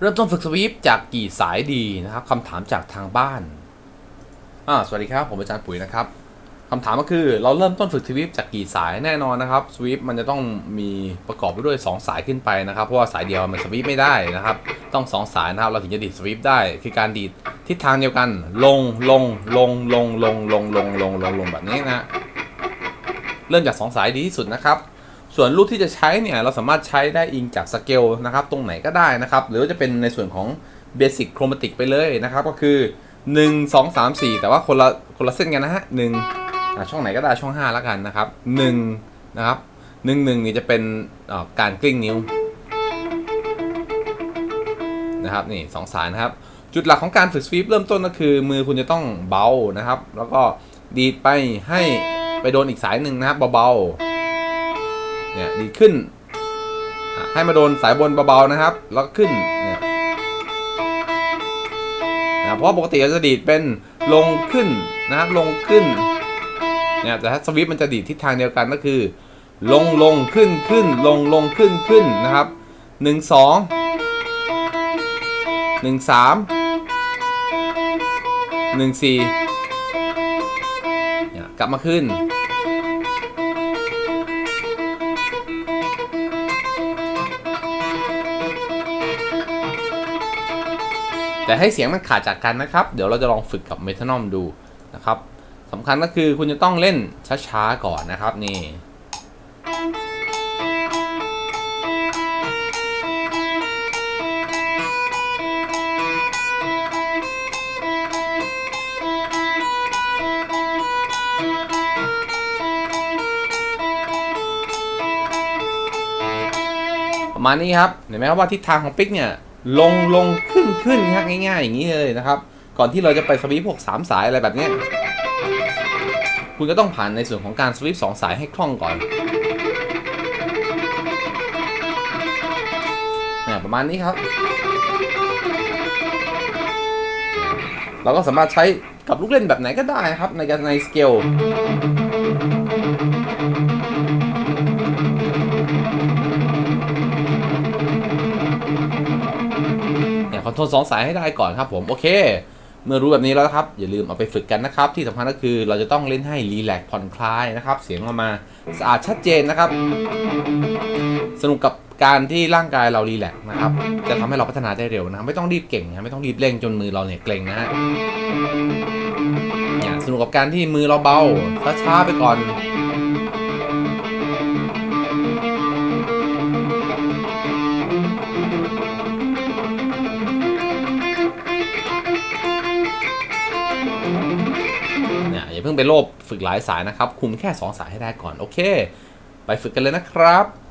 เริ่มต้นฝึกสวีปจากกี่สายดีนะครับคำถามจากทางบ้านอ่าสวัสดีครับผมอาจารย์ปุ๋ยนะครับคำถามก็คือเราเริ่มต้นฝึกสวีปจากกี่สายแน่นอนนะครับสวีปมันจะต้องมีประกอบไปด้วย 2 สายขึ้นไปนะครับเพราะว่าสายเดียวมันสวีปไม่ได้นะครับ ต้อง 2 สายนะครับเราถึงจะดีดสวีปได้ คือการดีดทิศทางเดียวกัน ลงลงลงลงลงลงลงลงลงลงแบบนี้นะเริ่มจาก 2 สายดีที่สุดนะครับ ส่วนลูกที่จะใช้เนี่ยเราสามารถใช้ได้อิงจากสเกลนะครับตรงไหนก็ได้นะครับ หรือว่าจะเป็นในส่วนของเบสิกโครมาติกไปเลยนะครับ ก็คือ 1 2 3 4 แต่ว่าคนละคนละเส้นกันนะฮะหนึ่งอ่ช่องไหนก็ได้ช่อง 5 แล้วกันนะครับ1นะครับ1 1นี่จะเป็นการกลิ้งนิ้วนะครับนี่สองสายนะครับ จุดหลักของการฝึกสวีปเริ่มต้นก็คือ มือคุณจะต้องเบานะครับ แล้วก็ดีดไปให้ไปโดนอีกสายหนึ่งนะครับเบาๆ เนี่ยดีขึ้น ให้มาโดนสายบนเบาๆนะครับ แล้วก็ขึ้นเนี่ยนะเพราะปกติเราจะดีดเป็นลงขึ้นนะครับลงขึ้นเนี่ยแต่ถ้าสวิปมันจะดีดทิศทางเดียวกันก็คือ ลงลงขึ้นขึ้นลงลงขึ้นขึ้นนะครับหนึ่งสองหนึ่งสามหนึ่งสี่เนี่ยกลับมาขึ้น แต่ให้เสียงมันขาดจากกันนะครับ เดี๋ยวเราจะลองฝึกกับเมทานอมดูนะครับสำคัญก็คือคุณจะต้องเล่นช้าๆก่อนนะครับนี่ประมาณนี้ครับ เห็นไหมครับว่าทิศทางของปิกเนี่ย ลงลงขึ้นขึ้นง่าย ๆ อย่างนี้เลยนะครับ ก่อนที่เราจะไปสวีปพวก3สายอะไรแบบนี้คุณก็ต้องผ่านในส่วนของการสวีป2สายให้คล่องก่อนเนี่ยประมาณนี้ครับ เราก็สามารถใช้กับลูกเล่นแบบไหนก็ได้ครับในในสเกล เนี่ยคอนสองสายให้ได้ก่อนครับผมโอเค เมื่อรู้แบบนี้แล้วครับ อย่าลืมเอาไปฝึกกันนะครับ ที่สำคัญก็คือเราจะต้องเล่นให้รีแลกซ์ผ่อนคลายนะครับ เสียงออกมาสะอาดชัดเจนนะครับ สนุกกับการที่ร่างกายเรารีแลกซ์นะครับ จะทำให้เราพัฒนาได้เร็วนะไม่ต้องรีบเก่งนะไม่ต้องรีบเร่งจนมือเราเนี่ยเกร็งนะฮะเนี่ยสนุกกับการที่มือเราเบาช้าๆไปก่อน เพิ่งไปโลภฝึกหลายสายนะครับ คุมแค่ 2 สายให้ได้ก่อน โอเค ไปฝึกกันเลยนะครับ